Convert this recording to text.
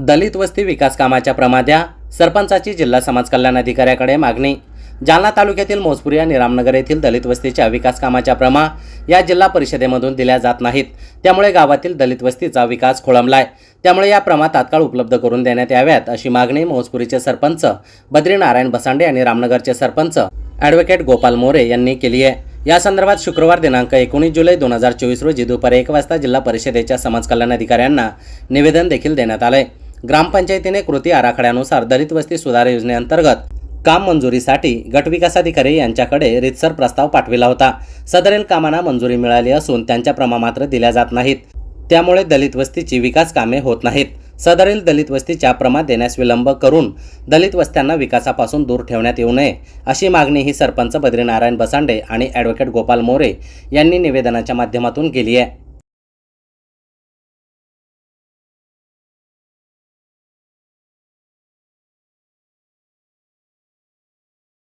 दलित वस्ती विकास कामाच्या प्रमाद्या सरपंचाची जिल्हा समाज कल्याण अधिकाऱ्याकडे मागणी. जालना तालुक्यातील मोजपुरी आणि रामनगर येथील दलित वस्तीच्या विकास कामाच्या प्रमा या जिल्हा परिषदेमधून दिल्या जात नाहीत. त्यामुळे गावातील दलित वस्तीचा विकास खोळंबलाय. त्यामुळे या प्रमा तात्काळ उपलब्ध करून देण्यात याव्यात अशी मागणी मोजपुरीचे सरपंच बद्रीनारायण बसांडे आणि रामनगरचे सरपंच ॲडव्होकेट गोपाल मोरे यांनी केली आहे. या संदर्भात शुक्रवार दिनांक एकोणीस जुलै दोन हजार चोवीस रोजी दुपारी एक वाजता जिल्हा परिषदेच्या समाज कल्याण अधिकाऱ्यांना निवेदन देखील देण्यात आलंय. ग्रामपंचायतीने कृती आराखड्यानुसार दलित वस्ती सुधार योजनेअंतर्गत काम मंजुरीसाठी गटविकासाधिकारी यांच्याकडे रितसर प्रस्ताव पाठविला होता. सदरील कामांना मंजुरी मिळाली असून त्यांच्या प्रमा मात्र दिल्या जात नाहीत. त्यामुळे दलित वस्तीची विकास कामे होत नाहीत. सदरील दलित वस्तीच्या प्रमा देण्यास विलंब करून दलित वस्त्यांना विकासापासून दूर ठेवण्यात येऊ नये अशी मागणी ही सरपंच बद्रीनारायण बसांडे आणि ॲडव्होकेट गोपाल मोरे यांनी निवेदनाच्या माध्यमातून केली आहे.